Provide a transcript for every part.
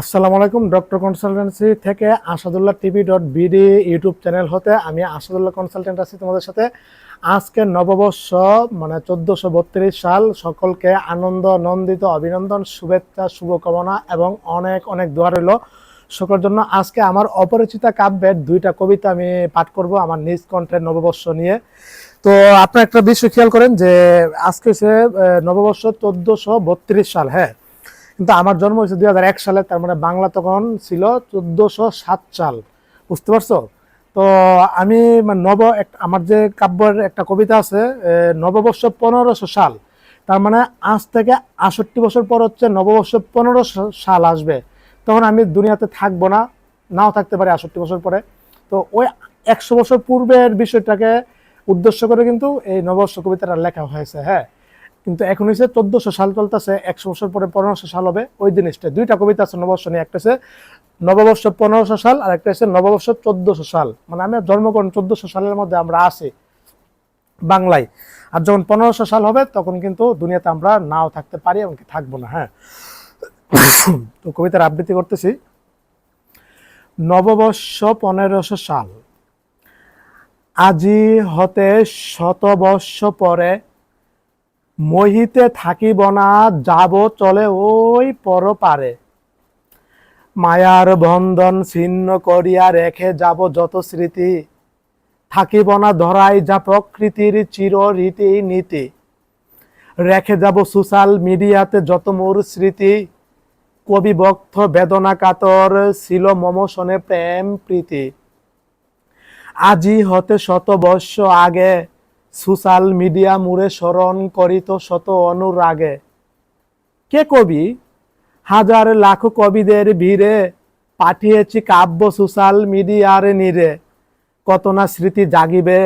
আসসালামু আলাইকুম doctor consultancy থেকে Asadullah TV dot BD YouTube channel হতে আমি আসাদুল্লাহ কনসালটেন্ট আছি তোমাদের সাথে। আজকে নববর্ষ মানে চোদ্দোশো বত্রিশ সাল সকলকে আনন্দ নন্দিত অভিনন্দন শুভেচ্ছা শুভকামনা এবং অনেক অনেক দোয়া রইল। সকলের জন্য আজকে আমার অপরিচিতা কাব্যের দুইটা কবিতা আমি পাঠ করব আমার নিজ কণ্ঠের নববর্ষ নিয়ে। তো আপনার একটা বিষয় খেয়াল করেন যে আজকে আহ, নববর্ষ চোদ্দোশো বত্রিশ সাল হ্যাঁ। কিন্তু আমার জন্ম হয়েছে দুই হাজার এক সালে, তার মানে বাংলা তখন ছিল চোদ্দোশো সাত সাল। বুঝতে পারছ? তো আমি মানে নব এক- আমার যে কাব্যের একটা কবিতা আছে নববর্ষ পনেরোশো সাল। তার মানে আজ থেকে আষট্টি বছর পর হচ্ছে নববর্ষ পনেরোশো সাল আসবে। তখন আমি দুনিয়াতে থাকব না, নাও থাকতে পারি আষট্টি বছর পরে। তো ওই একশো বছর পূর্বের বিষয়টাকে উদ্দেশ্য করে কিন্তু এই নববর্ষ কবিতাটা লেখা হয়েছে হ্যাঁ। কিন্তু এখন হচ্ছে চোদ্দশো সাল চলতেছে, একশো বছর পরে পনেরোশো সাল হবে। ওই জিনিসটা, দুইটা কবিতা আছে নববর্ষ নিয়ে, একটা হচ্ছে নববর্ষ পনেরোশো সাল, আর একটা হচ্ছে নববর্ষ চোদ্দশো সাল। মানে আমি জন্মগ্রহণ চোদ্দশো সালের মধ্যে আমরা আছি বাংলায়। আর যখন পনেরোশো সাল হবে, তখন কিন্তু দুনিয়াতে আমরা নাও থাকতে পারি এমনকি থাকব না হ্যাঁ। তো কবিতার আবৃত্তি করতেছি। নববর্ষ পনেরোশো সাল। আজি হতে শতবর্ষ পরে মহিতে থাকিব না, যাব চলে ওই পর পারে মায়ার বন্ধন ছিন্ন করিয়া রেখে যাব যত স্মৃতি। থাকিব না ধরাই যা প্রকৃতির চির রীতি নীতি। রেখে যাব সোশ্যাল মিডিয়াতে যত মোর স্মৃতি। কবি বক্ত বেদনা কাতর ছিল মমসনে প্রেম প্রীতি। আজি হতে শত বর্ষ আগে সোশ্যাল মিডিয়া মুড়ে স্মরণ করিত শত অনুরাগে। কে কবি? হাজার লাখ কবিদের ভিড়ে পাঠিয়েছি কাব্য সোশ্যাল মিডিয়ার নিরে কত না স্মৃতি জাগিবে।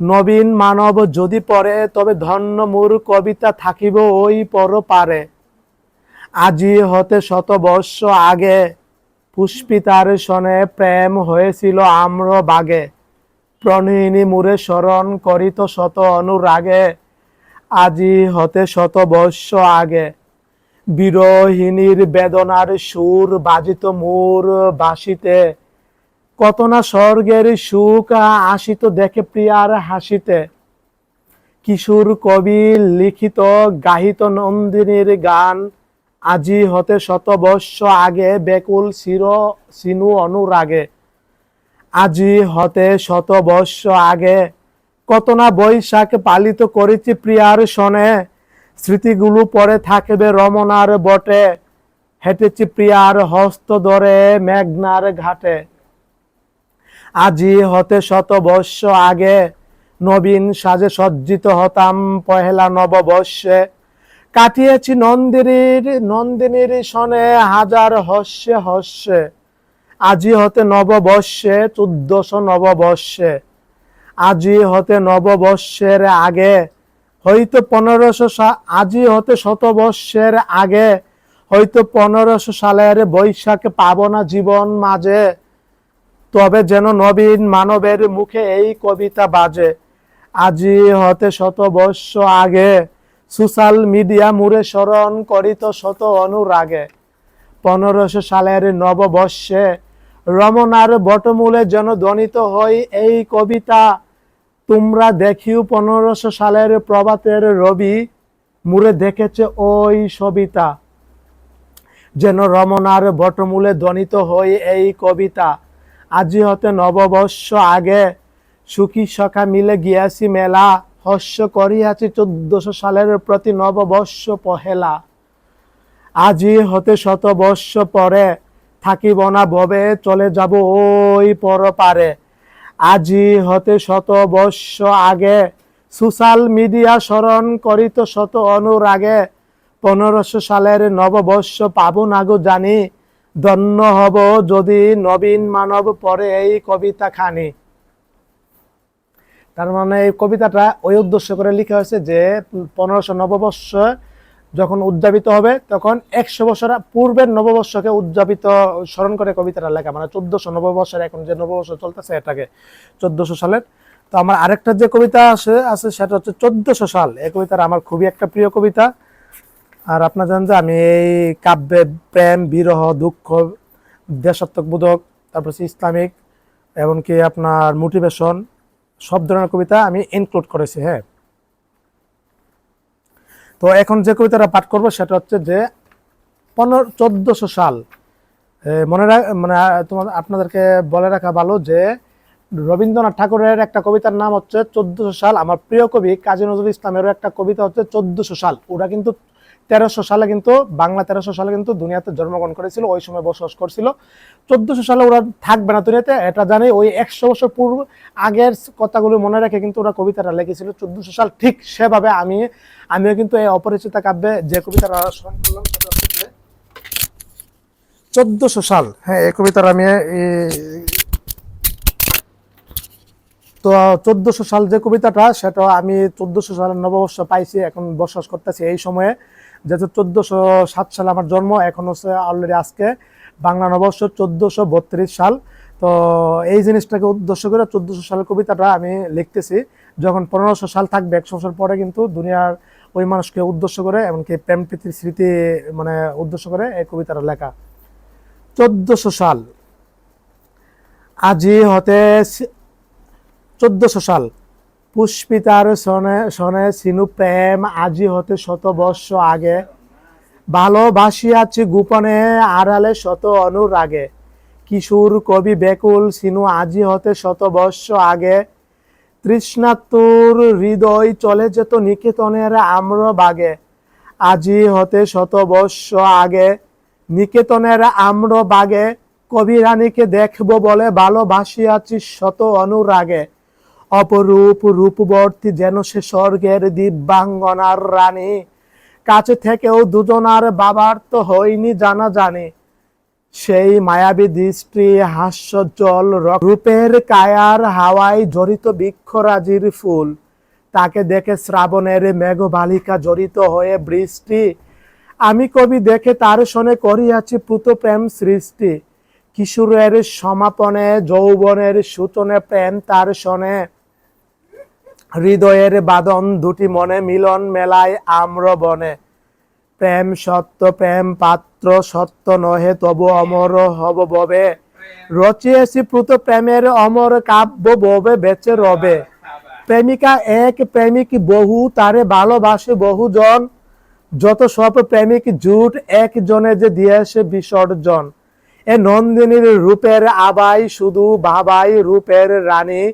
নবীন মানব যদি পড়ে, তবে ধন্য মোর কবিতা থাকিব ওই পর পারে আজি হতে শত বর্ষ আগে পুষ্পিতার সনে প্রেম হয়েছিল আম্র বাগে প্রণয়িনী মুরে স্মরণ করিত শত অনুরাগে। আজি হতে শত বর্ষ আগে। বিরহিনীর বেদনার সুর বাজিত মোর বাসিতে। কত না স্বর্গের সুখ আসিত দেখে প্রিয়ার হাসিতে। কিশোর কবি লিখিত গাহিত নন্দিনীর গান। আজি হতে শত বর্ষ আগে বেকুল শির সিনু অনুরাগে। আজি হতে শত বর্ষ আগে কত না বৈশাখ পালিত করেছি প্রিয়ার সনে স্মৃতিগুলো পরে থাকবে রমনার বটে। হেঁটেছি প্রিয়ার হস্ত ধরে মেঘনার ঘাটে। আজি হতে শত বর্ষ আগে নবীন সাজে সজ্জিত হতাম পহেলা নববর্ষে। কাটিয়েছি নন্দিনীর নন্দিনীর সনে হাজার হস্যে হস্যে। আজি হতে নববর্ষে, চোদ্দশো নববর্ষে। আজি হতে নববর্ষের আগে, হয়তো পনেরোশো আজি হতে শতবর্ষের আগে, হয়তো পনেরোশো সালের বৈশাখে পাবো না জীবন মাঝে। তবে যেন নবীন মানবের মুখে এই কবিতা বাজে। আজি হতে শত বর্ষ আগে, সোশ্যাল মিডিয়া মুড়ে স্মরণ করিত শত অনুরাগে। পনেরোশো সালের নববর্ষে রমনার বটমূলে যেন ধ্বনিত হয় এই কবিতা তোমরা দেখিও পনেরোশো সালের প্রভাতের রবি, মুড়ে দেখেছে ওই সবিতা। যেন রমনার বটমূলে ধ্বনিত হয় এই কবিতা। আজি হতে নববর্ষ আগে সুখী সখা মিলে গিয়াছি মেলা, হস্য করিয়াছি চোদ্দশো সালের প্রতি নববর্ষ পহেলা। আজি হতে শতবর্ষ পরে থাকিব না ভবে চলে যাব ওই পর পারে আজি হতে শত বর্ষ আগে সোশ্যাল মিডিয়া স্মরণ করিত শত অনুরাগে, পনেরোশো সালের নববর্ষ পাবো না গো জানি, ধন্য হব যদি নবীন মানব পরে এই কবিতা খানি তার মানে এই কবিতাটা ওই উদ্দেশ্য করে লেখা হয়েছে যে, পনেরোশো নববর্ষ যখন উদযাপিত হবে, তখন একশো বছর পূর্বের নববর্ষকে উদযাপিত, স্মরণ করে কবিতাটা লেখা। মানে চোদ্দশো নববর্ষের এখন যে নববর্ষ চলতেছে এটাকে, চোদ্দশো সালের। তো আমার আরেকটা যে কবিতা আছে আছে সেটা হচ্ছে চোদ্দশো সাল। এই কবিতাটা আমার খুবই একটা প্রিয় কবিতা। আর আপনার জানেন যে আমি এই কাব্যে প্রেম, বিরহ, দুঃখ দেশাত্মকবোধক তারপর ইসলামিক, এমনকি আপনার মোটিভেশন, সব ধরনের কবিতা আমি ইনক্লুড করেছি হ্যাঁ। তো এখন যে কবিতাটা পাঠ করব সেটা হচ্ছে যে পনেরো, চোদ্দশো সাল মনে রাখ মানে তোমার, আপনাদেরকে বলে রাখা ভালো যে রবীন্দ্রনাথ ঠাকুরের একটা কবিতার নাম হচ্ছে চোদ্দশো সাল। আমার প্রিয় কবি কাজী নজরুল ইসলামেরও একটা কবিতা হচ্ছে চোদ্দশো সাল। ওরা কিন্তু তেরোশো সালে কিন্তু, বাংলা তেরোশো সালে কিন্তু দুনিয়াতে জন্মগ্রহণ করেছিল, ওই সময় বসবাস করছিল। চোদ্দশো সালে ওরা থাকবে না দুনিয়াতে, এটা জানি ওই একশো বছর পূর্ব, আগের কথাগুলো মনে রেখে কিন্তু ওরা কবিতাটা লিখেছিল। চোদ্দশো সাল ঠিক সেভাবে আমি, আমিও কিন্তু এই অপরিচিতা কাব্যে যে কবিতাটা সেটা চোদ্দশো সাল হ্যাঁ এই কবিতার আমি তো চোদ্দশো সাল যে কবিতাটা, সেটা আমি চোদ্দশো সালের নববর্ষ পাইছি, এখন বসবাস করতেছি এই সময়ে। যেহেতু চোদ্দশো সাত সালে আমার জন্ম, এখন হচ্ছে অলরেডি আজকে, বাংলা নববর্ষ চোদ্দশো বত্রিশ সাল। তো এই জিনিসটাকে উদ্দেশ্য করে চোদ্দশো সালের কবিতাটা আমি লিখতেছি। যখন পনেরোশো সাল থাকবে একশো বছর পরে কিন্তু দুনিয়ার ওই মানুষকে উদ্দেশ্য করে, এমনকি প্রেম প্রীতির স্মৃতি মানে উদ্দেশ্য করে এই কবিতাটা লেখা। চোদ্দশো সাল। আজি হতে চোদ্দশো সাল। পুষ্পিতার সনে সনে সিনু প্রেম আজি হতে শত বর্ষ আগে। ভালোবাসিয়াছি গোপনে আড়ালে শত অনুরাগে। কিশোর কবি বেকুল সিনু আজি হতে শত বর্ষ আগে। তৃষ্ণাতুর হৃদয় চলে যেত নিকেতনের আম্র বাগে আজি হতে শত বর্ষ আগে। নিকেতনের আম্র বাগে কবি রানীকে দেখব বলে ভালোবাসিয়াছি শত অনুরাগে। অপরূপ রূপবর্তী যেন সে স্বর্গের দিব্যাঙ্গনার রানী। কাছে থেকেও দুজনার বাবার তো হয়নি জানা জানি সেই মায়াবী দৃষ্টি, হাস্যজ্জ্বল রূপের কায়ার হাওয়ায় জড়িত বৃক্ষরাজির ফুল। তাকে দেখে শ্রাবণের মেঘবালিকা জড়িত হয়ে বৃষ্টি, আমি কবি দেখে তার শোনে করিয়াছি পুত প্রেম সৃষ্টি। কিশোরের সমাপনে, যৌবনের সূচনে প্রেম তার শনে। হৃদয়ের বাদন দুটি মনে মিলন মেলায় আম্র বনে। প্রেম সত্য, প্রেম পাত্র, সত্য নহে তবু অমর হব ববে। রচিয়েছি প্রত প্রেমের অমর কাব্য ববে, বেচে রবে। প্রেমিকা এক, প্রেমিক বহু, তারে ভালোবাসে বহুজন। যত সব প্রেমিক জুট, একজনে যে দিয়েছে বিসর্জন। এ নন্দিনীর রূপের আবাই শুধু বাবাই রূপের রানী।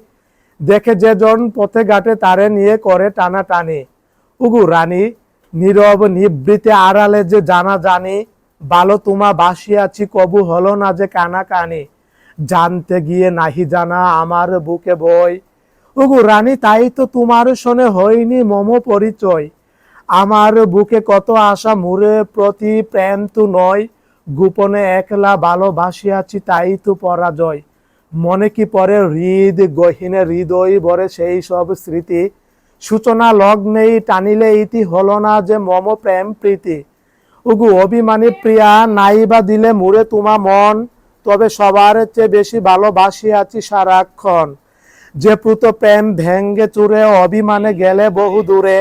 দেখে যেজন পথে ঘাটে তারে নিয়ে করে টানা টানি। উগু রানী, নীরব নিবৃতে আড়ালে যে জানা জানি ভালো তোমা বাসিয়াছি কবু হলো না যে কানা কানি। জানতে গিয়ে নাহি জানা আমার বুকে বই। উগু রানী, তাই তো তোমার শোনে হয়নি মম পরিচয়। আমার বুকে কত আশা, মুরে প্রতি প্রেম তু নয়। গোপনে একলা ভালোবাসিয়াছি তাই তো পরাজয়। মনে কি পরে হৃদ গহীনে হৃদয় ভরে সেই সব স্মৃতি। সূচনা লগ্নেই টানিলে ইতি হলো না যে মম প্রেম প্রীতি। উগু অভিমানী প্রিয়া নাইবা দিলে মুরে তোমা মন, তবে সবার চেয়ে বেশি ভালোবাসিয়াছি সারাক্ষণ। যে প্রুত প্রেম ভেঙ্গে চুরে অভিমানে গেলে বহু দূরে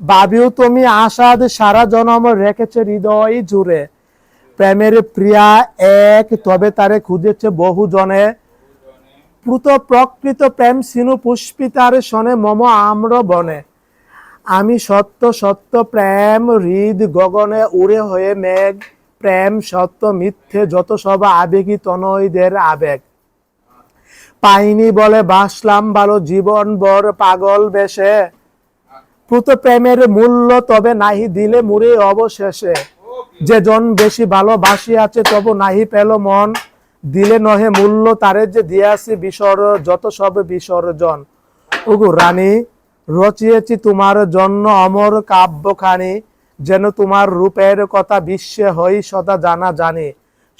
বাবিও তুমি আসাদ সারা জনম রেখেছে হৃদয় জুড়ে। প্রেমের প্রিয়া এক, তবে তারে খুঁজেছে বহু জনে। প্রুত প্রকৃত প্রেম সিনু পুষ্পিতার শনে মম আম্র বনে। আমি সত্য সত্য প্রেম হৃদ গগনে উড়ে হয়ে মেঘ, প্রেম সত্য মিথ্যে যত সব আবেগী তনয়দের আবেগ। পাইনি বলে বাসলাম ভালো জীবন বর পাগল বেশে। প্রুত প্রেমের মূল্য তবে নাহি দিলে মুড়ে অবশেষে। যে জন বেশি ভালোবাসি আছে তবু নাহি পেল মন। দিলে নহে মূল্য, তারে যে দিয়াছি বিসর, যত সব বিসর্জন ওগো রানী, রচিয়েছি তোমার জন্য অমর কাব্যখানি, যেন তোমার রূপের কথা বিশ্বে হই সদা জানা জানি।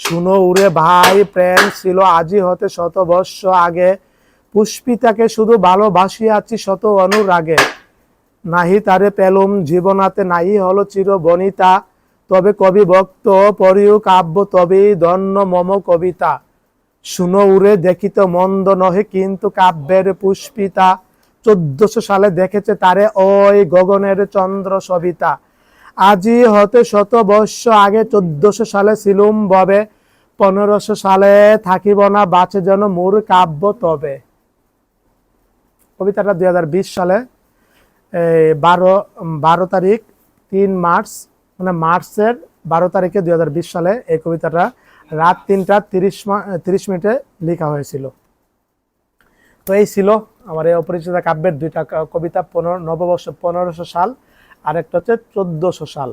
শুনো উড়ে ভাই, প্রেম ছিল আজি হতে শত বর্ষ আগে। পুষ্পিতাকে শুধু ভালোবাসিয়াছি শত অনুরাগে। নাহি তারে পেলুম, জীবনাতে নাহি হলো চির বনিতা তবে কবি ভক্ত পরিও কাব্য তবেই ধন্য মম কবিতা। শুনো উড়ে, দেখিত মন্দ নহে কিন্তু কাব্যের পুষ্পিতা। চোদ্দশো সালে দেখেছে তারে ওই গগনের চন্দ্র সবিতা। আজি হতে শত বর্ষ আগে চোদ্দশো সালে ছিলুম ববে। পনেরোশো সালে থাকিব না, বাঁচে যেন মোর কাব্য তবে। কবিতাটা দুই হাজার বিশ সালে বারো বারো তারিখ, তিন মার্চ মানে মার্চের বারো তারিখে দু হাজার বিশ সালে এই কবিতাটা রাত তিনটা তিরিশ তিরিশ মিনিটে লেখা হয়েছিল। তো এই ছিল আমার এই অপরিচিত কাব্যের দুইটা কবিতা, পনেরো, নববর্ষ পনেরোশো সাল আর একটা হচ্ছে চোদ্দশো সাল।